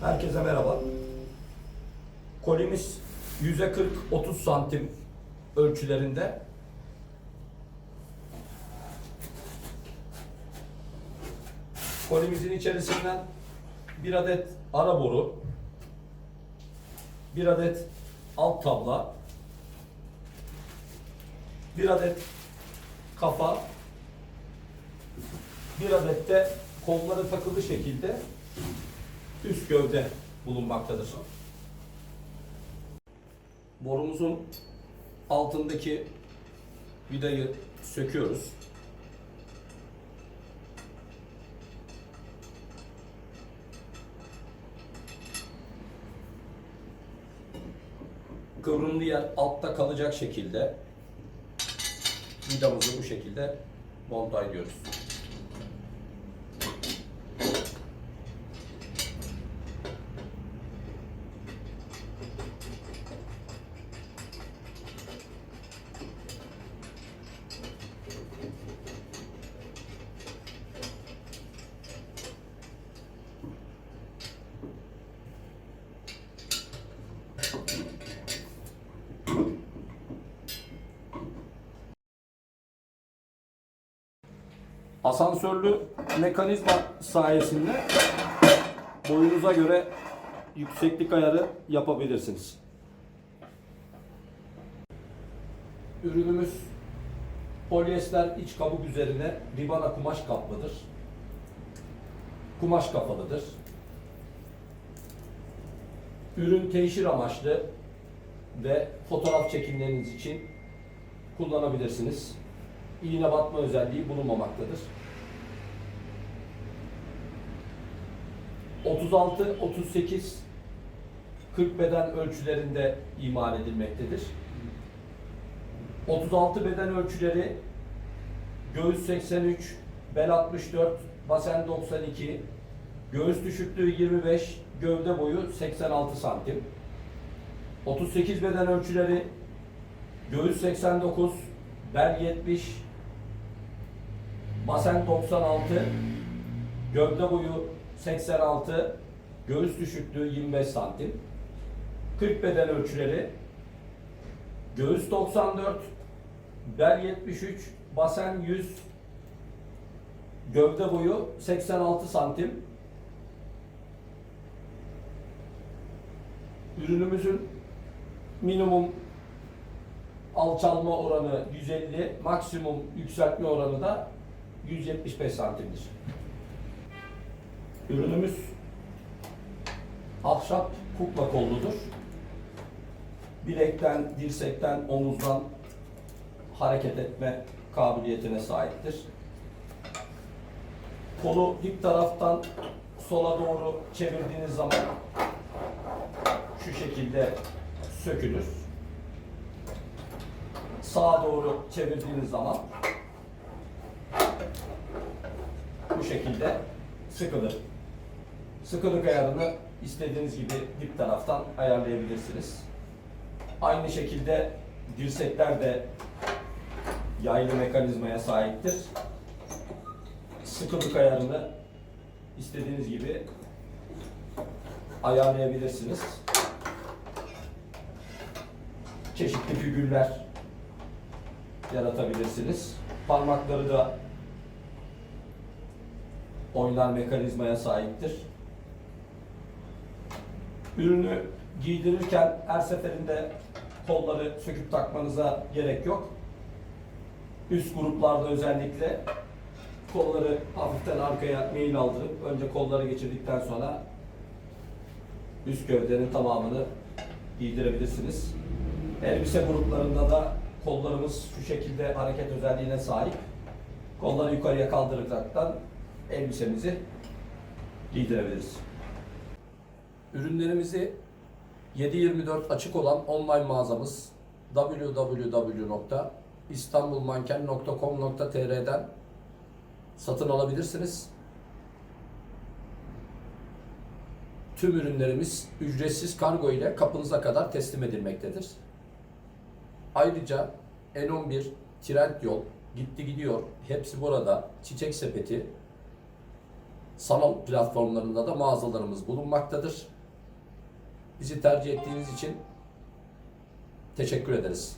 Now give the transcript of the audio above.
Herkese merhaba. Kolimiz yüze 40-30 santim ölçülerinde. Kolimizin içerisinden bir adet ara boru, bir adet alt tabla, bir adet kafa, bir adet de kolları takılı şekilde üst gövde bulunmaktadır. Borumuzun altındaki vidayı söküyoruz. Kıvrımlı yer altta kalacak şekilde vidamızı bu şekilde monta ediyoruz. Asansörlü mekanizma sayesinde boyunuza göre yükseklik ayarı yapabilirsiniz. Ürünümüz polyester iç kabuk üzerine ribana kumaş kaplıdır. Kumaş kapalıdır. Ürün teşhir amaçlı ve fotoğraf çekimleriniz için kullanabilirsiniz. İğne batma özelliği bulunmamaktadır. 36, 38, 40 beden ölçülerinde imal edilmektedir. 36 beden ölçüleri göğüs 83, bel 64, basen 92, göğüs düşüklüğü 25, gövde boyu 86 santim. 38 beden ölçüleri göğüs 89, bel 70, basen 96, gövde boyu 86, göğüs düşüklüğü 25 santim. 40 beden ölçüleri göğüs 94, bel 73, basen 100, gövde boyu 86 santim. Ürünümüzün minimum alçalma oranı 150, maksimum yükseltme oranı da 175 santimdir. Ürünümüz ahşap kukla kolludur. Bilekten, dirsekten, omuzdan hareket etme kabiliyetine sahiptir. Kolu dip taraftan sola doğru çevirdiğiniz zaman şu şekilde sökülür. Sağa doğru çevirdiğiniz zaman bu şekilde sıkılır. Sıkılık ayarını istediğiniz gibi dip taraftan ayarlayabilirsiniz. Aynı şekilde dirsekler de yaylı mekanizmaya sahiptir. Sıkılık ayarını istediğiniz gibi ayarlayabilirsiniz. Çeşitli figürler yaratabilirsiniz. Parmakları da oynar mekanizmaya sahiptir. Ürünü giydirirken her seferinde kolları söküp takmanıza gerek yok. Üst gruplarda özellikle kolları hafiften arkaya meyil aldırıp önce kolları geçirdikten sonra üst gövdenin tamamını giydirebilirsiniz. Elbise gruplarında da kollarımız şu şekilde hareket özelliğine sahip. Kolları yukarıya kaldıraraktan elbisemizi giydirebiliriz. Ürünlerimizi 7/24 açık olan online mağazamız www.istanbulmanken.com.tr'den satın alabilirsiniz. Tüm ürünlerimiz ücretsiz kargo ile kapınıza kadar teslim edilmektedir. Ayrıca N11, Trendyol, Gitti Gidiyor, hepsi burada, Çiçek Sepeti, sanal platformlarında da mağazalarımız bulunmaktadır. Bizi tercih ettiğiniz için teşekkür ederiz.